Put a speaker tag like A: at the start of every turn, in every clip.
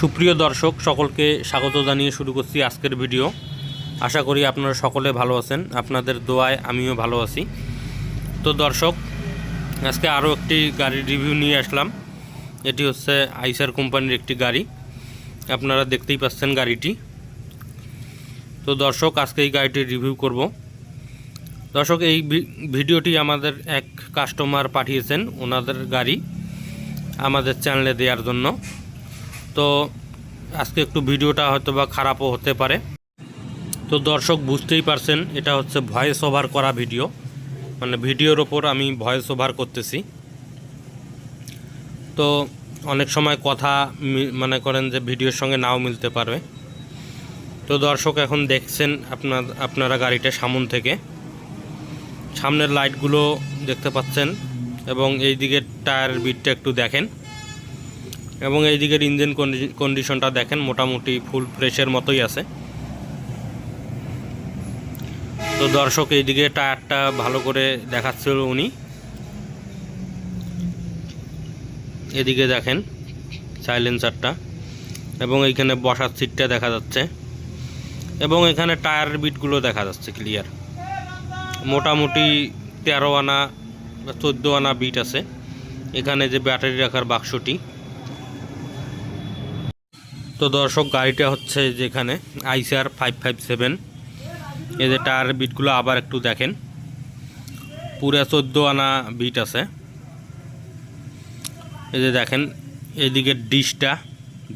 A: সুপ্রিয় দর্শক, সকলকে স্বাগত জানিয়ে শুরু করছি আজকের ভিডিও। আশা করি আপনারা সকলে ভালো আছেন। আপনাদের দোয়ায় আমিও ভালো আছি। তো দর্শক, আজকে আরও একটি গাড়ির রিভিউ নিয়ে আসলাম। এটি হচ্ছে আইসার কোম্পানির একটি গাড়ি। আপনারা দেখতেই পাচ্ছেন গাড়িটি। তো দর্শক, আজকে এই গাড়িটির রিভিউ করব। দর্শক, এই ভিডিওটি আমাদের এক কাস্টমার পাঠিয়েছেন। ওনাদের গাড়ি আমাদের চ্যানেলে দেওয়ার জন্য। তো আজকে একটু ভিডিওটা হয়তো বা খারাপও হতে পারে। তো দর্শক বুঝতেই পারছেন, এটা হচ্ছে ভয়েস ওভার করা ভিডিও মানে ভিডিওর ওপর আমি ভয়েস ওভার করতেছি। তো অনেক সময় কথা মনে করেন যে ভিডিওর সঙ্গে নাও মিলতে পারবে। তো দর্শক এখন দেখছেন আপনার, আপনারা গাড়িটা সামন থেকে। সামনের লাইটগুলো দেখতে পাচ্ছেন এবং এই দিকের টায়ার বিটটা একটু দেখেন। এবং এই দিকের ইঞ্জিন কন্ডিশনটা দেখেন, মোটামুটি ফুল ফ্রেশের মতোই আছে। তো দর্শক, এইদিকে টায়ারটা ভালো করে দেখাচ্ছিল উনি। এদিকে দেখেন সাইলেন্সারটা এবং এইখানে বসার সিটটা দেখা যাচ্ছে। এবং এখানে টায়ারের বিটগুলো দেখা যাচ্ছে ক্লিয়ার মোটামুটি তেরো আনা চোদ্দ আনা বিট আছে। এখানে যে ব্যাটারি রাখার বাক্সটি তো দর্শক, গাড়িটা হচ্ছে যেখানে আইসিআর ফাইভ ফাইভ সেভেন এদের টায়ার বিটগুলো আবার একটু দেখেন। পুরো চোদ্দ আনা বিট আছে। এই যে দেখেন, এদিকে ডিশটা,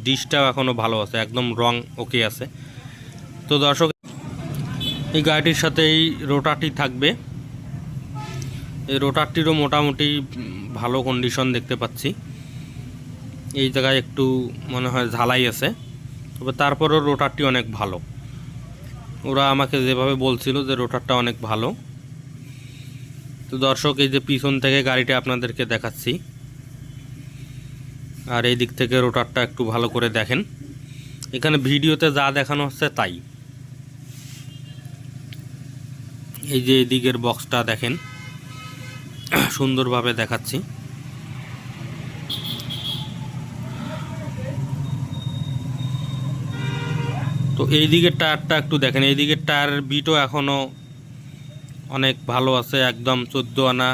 A: ডিশটাও এখনও ভালো আছে, একদম রং ওকে আছে। তো দর্শক, এই গাড়িটির সাথে এই রোটারটি থাকবে। এই রোটারটিরও মোটামুটি ভালো কন্ডিশন দেখতে পাচ্ছি। এই জায়গায় একটু মনে হয় ঝালাই আছে। তবে তারপরেও রোটারটি অনেক ভালো। ওরা আমাকে যেভাবে বলছিল যে রোটারটা অনেক ভালো। তো দর্শক, এই যে পিছন থেকে গাড়িটা আপনাদেরকে দেখাচ্ছি। আর এই দিক থেকে রোটারটা একটু ভালো করে দেখেন। এখানে ভিডিওতে যা দেখানো হচ্ছে তাই। এই যে এদিকের বক্সটা দেখেন। সুন্দরভাবে দেখাচ্ছি। তো এই দিকের টায়ারটা একটু দেখেন, এই দিকের টায়ারের বিটও এখনও অনেক ভালো আছে, একদম চোদ্দ আনা,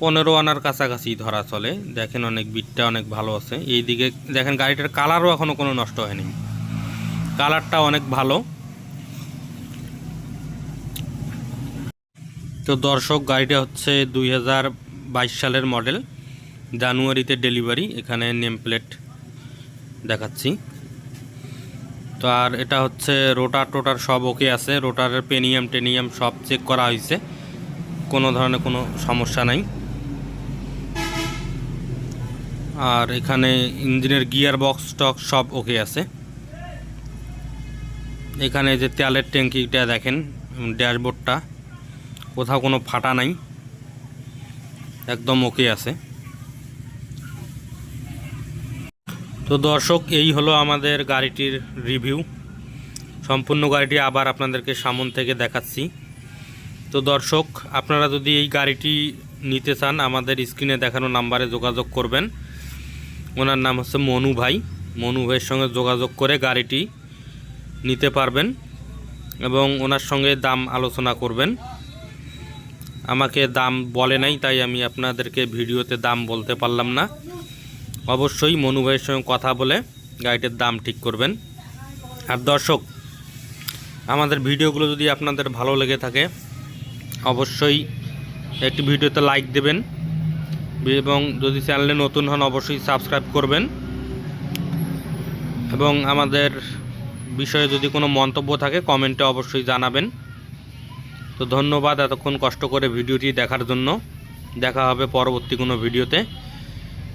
A: পনেরো আনার কাছাকাছি ধরা চলে। দেখেন অনেক বিটটা অনেক ভালো আছে। এই দিকে দেখেন, গাড়িটার কালারও এখনও কোনো নষ্ট হয়নি। কালারটা অনেক ভালো। তো দর্শক, গাড়িটা হচ্ছে দুই হাজার বাইশ সালের মডেল, জানুয়ারিতে ডেলিভারি, এখানে নেম প্লেট দেখাচ্ছি। তো আর এটা হচ্ছে রোটার টোটার সব ওকে আছে। রোটারের পেনিয়াম টেনিয়াম সব চেক করা হয়েছে কোনো ধরনের কোনো সমস্যা নাই। আর এখানে ইঞ্জিনের গিয়ার বক্স টক সব ওকে আছে। এখানে যে তেলের ট্যাঙ্কিটা দেখেন, ড্যাশবোর্ডটা, কোথাও কোনো ফাটা নাই। একদম ওকে আছে। তো দর্শক, এই হলো আমাদের গাড়িটির রিভিউ সম্পূর্ণ গাড়িটি আবার আপনাদেরকে সামন থেকে দেখাচ্ছি। তো দর্শক, আপনারা যদি এই গাড়িটি নিতে চান, আমাদের স্ক্রিনে দেখানো নাম্বারে যোগাযোগ করবেন। ওনার নাম হচ্ছে মনু ভাই। মনু ভাইয়ের সঙ্গে যোগাযোগ করে গাড়িটি নিতে পারবেন এবং ওনার সঙ্গে দাম আলোচনা করবেন। আমাকে দাম বলে নাই, তাই আমি আপনাদেরকে ভিডিওতে দাম বলতে পারলাম না। অবশ্যই মনু ভাইয়ের সঙ্গে কথা বলে গাড়িটির দাম ঠিক করবেন। আর দর্শক, আমাদের ভিডিওগুলো যদি আপনাদের ভালো লেগে থাকে, অবশ্যই একটি ভিডিওতে লাইক দেবেন এবং যদি চ্যানেলে নতুন হন, অবশ্যই সাবস্ক্রাইব করবেন। এবং আমাদের বিষয়ে যদি কোনো মন্তব্য থাকে, কমেন্টে অবশ্যই জানাবেন। তো ধন্যবাদ এতক্ষণ কষ্ট করে ভিডিওটি দেখার জন্য। দেখা হবে পরবর্তী কোনো ভিডিওতে।